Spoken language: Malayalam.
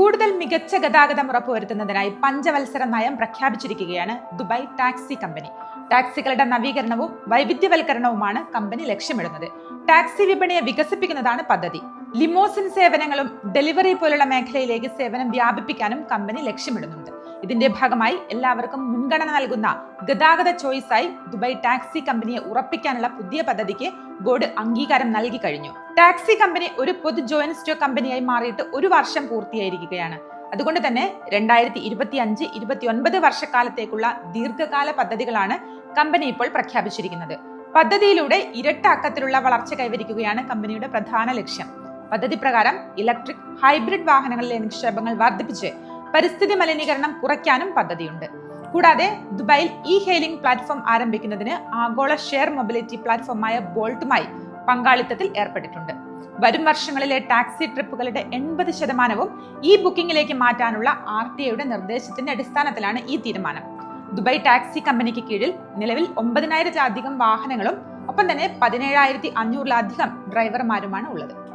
കൂടുതൽ മികച്ച ഗതാഗതം ഉറപ്പുവരുത്തുന്നതിനായി പഞ്ചവത്സര നയം പ്രഖ്യാപിച്ചിരിക്കുകയാണ് ദുബായ് ടാക്സി കമ്പനി. ടാക്സികളുടെ നവീകരണവും വൈവിധ്യവൽക്കരണവുമാണ് കമ്പനി ലക്ഷ്യമിടുന്നത്. ടാക്സി വിപണിയെ വികസിപ്പിക്കുന്നതാണ് പദ്ധതി. ലിമോസിൻ സേവനങ്ങളും ഡെലിവറി പോലുള്ള മേഖലയിലേക്ക് സേവനം വ്യാപിപ്പിക്കാനും കമ്പനി ലക്ഷ്യമിടുന്നുണ്ട്. ഇതിന്റെ ഭാഗമായി എല്ലാവർക്കും മുൻഗണന നൽകുന്ന ഗതാഗത ചോയ്സായി ദുബായ് ടാക്സി കമ്പനിയെ ഉറപ്പിക്കാനുള്ള പുതിയ പദ്ധതിക്ക് ബോർഡ് അംഗീകാരം നൽകി കഴിഞ്ഞു. ടാക്സി കമ്പനി ഒരു പൊതു ജോയിന്റ് സ്റ്റോക്ക് കമ്പനിയായി മാറിയിട്ട് ഒരു വർഷം പൂർത്തിയായിരിക്കുകയാണ്. അതുകൊണ്ട് തന്നെ രണ്ടായിരത്തി ഇരുപത്തി അഞ്ച് ഇരുപത്തി ഒൻപത് വർഷക്കാലത്തേക്കുള്ള ദീർഘകാല പദ്ധതികളാണ് കമ്പനി ഇപ്പോൾ പ്രഖ്യാപിച്ചിരിക്കുന്നത്. പദ്ധതിയിലൂടെ ഇരട്ട അക്കത്തിലുള്ള വളർച്ച കൈവരിക്കുകയാണ് കമ്പനിയുടെ പ്രധാന ലക്ഷ്യം. പദ്ധതി പ്രകാരം ഇലക്ട്രിക് ഹൈബ്രിഡ് വാഹനങ്ങളിലെ നിക്ഷേപങ്ങൾ വർദ്ധിപ്പിച്ച് പരിസ്ഥിതി മലിനീകരണം കുറയ്ക്കാനും പദ്ധതിയുണ്ട്. കൂടാതെ ദുബായിൽ ഇ ഹെയിലിംഗ് പ്ലാറ്റ്ഫോം ആരംഭിക്കുന്നതിന് ആഗോള ഷെയർ മൊബിലിറ്റി പ്ലാറ്റ്ഫോമായ ബോൾട്ടുമായി പങ്കാളിത്തത്തിൽ ഏർപ്പെട്ടിട്ടുണ്ട്. വരും വർഷങ്ങളിലെ ടാക്സി ട്രിപ്പുകളുടെ എൺപത് ശതമാനവും ഈ ബുക്കിംഗിലേക്ക് മാറ്റാനുള്ള ആർ ടി ഐയുടെ നിർദ്ദേശത്തിന്റെ അടിസ്ഥാനത്തിലാണ് ഈ തീരുമാനം. ദുബായ് ടാക്സി കമ്പനിക്ക് കീഴിൽ നിലവിൽ ഒമ്പതിനായിരത്തിലധികം വാഹനങ്ങളും ഒപ്പം തന്നെ പതിനേഴായിരത്തി അഞ്ഞൂറിലധികം ഡ്രൈവർമാരുമാണ് ഉള്ളത്.